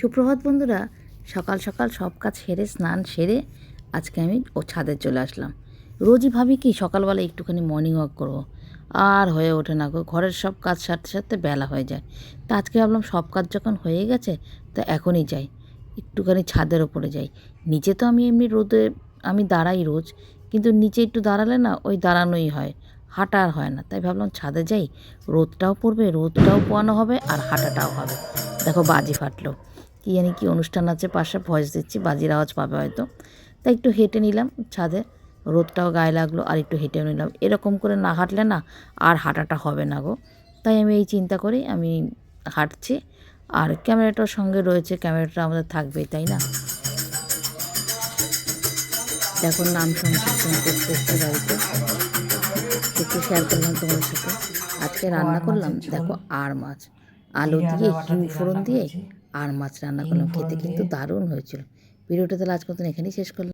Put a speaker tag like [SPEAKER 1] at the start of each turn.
[SPEAKER 1] সুপ্রভাত বন্ধুরা, সকাল সকাল সব কাজ সেরে, স্নান সেরে আজকে আমি ও ছাদে চলে আসলাম। রোজই ভাবি কি সকালবেলা একটুখানি মর্নিং ওয়াক করব। আর হয়ে ওঠে না ঘরের সব কাজ সারতে সারতে বেলা হয়ে যায়। তা আজকে ভাবলাম সব কাজ যখন হয়ে গেছে, তা এখনই যাই। একটুখানি ছাদের ওপরে যাই। নিচে তো আমি এমনি রোদে, আমি দাঁড়াই রোজ, কিন্তু নিচে একটু দাঁড়ালে না ওই দাঁড়ানোই হয় হাঁটা আর হয় না। তাই ভাবলাম ছাদে যাই, রোদটাও পড়বে, রোদটাও পোয়ানো হবে আর হাঁটাটাও হবে। দেখো বাজি ফাটলো। কী জানি কী অনুষ্ঠান আছে পাশে ভয়েস দিচ্ছি বাজির আওয়াজ পাবে হয়তো। তাই একটু হেঁটে নিলাম ছাদে রোদটাও গায়ে লাগল আর একটু হেঁটেও নিলাম। এরকম করে না হাঁটলে না আর হাঁটাটা হবে না গো। তাই আমি এই চিন্তা করেই আমি হাঁটছি আর ক্যামেরাটার সঙ্গে রয়েছে ক্যামেরাটা আমাদের থাকবেই তাই না? দেখো নাম সংকীর্তন করতে এসছে বাড়িতে। একটু শেয়ার করলাম তোমার সাথে। আজকে রান্না করলাম দেখো আর মাছ। আলু দিয়ে হিম ফোড়ন দিয়ে আর মাছ রান্না করলাম খেতে কিন্তু দারুণ হয়েছিল। ভিডিওটা তাহলে আজ মতন এখানেই শেষ করলাম।